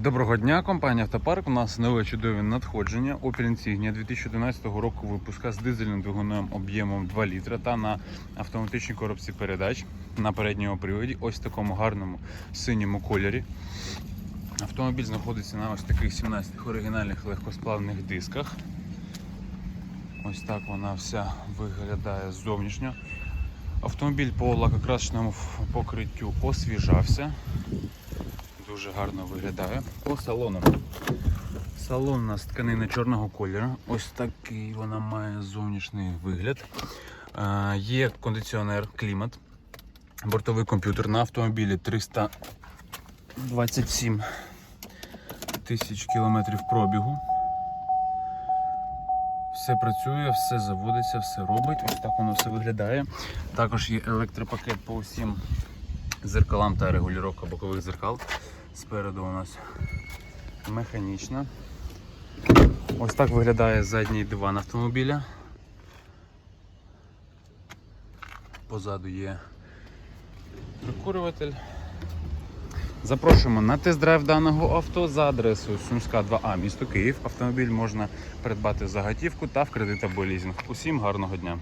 Доброго дня, компанія Автопарк. У нас нове чудове надходження. Opel Insignia 2011 року випуска з дизельним двигуном об'ємом 2 літра та на автоматичній коробці передач на передньому приводі. Ось в такому гарному синьому кольорі. Автомобіль знаходиться на ось таких 17 оригінальних легкосплавних дисках. Ось так вона вся виглядає зовнішньо. Автомобіль по лакокрасочному покриттю освіжався. Дуже гарно виглядає. По салону. Салон у нас тканина чорного кольору. Ось такий вона має зовнішній вигляд. Е, є кондиціонер, клімат, бортовий комп'ютер на автомобілі 327 тисяч кілометрів пробігу. Все працює, все заводиться, все робить. Ось так воно все виглядає. Також є електропакет по усім зеркалам та регулювання бокових зеркал. Спереду у нас механічна. Ось так виглядає задній диван автомобіля. Позаду є прикурюватель. Запрошуємо на тест-драйв даного авто за адресою Сумська 2А, місто Київ. Автомобіль можна придбати за готівку та в кредит або лізинг. Усім гарного дня!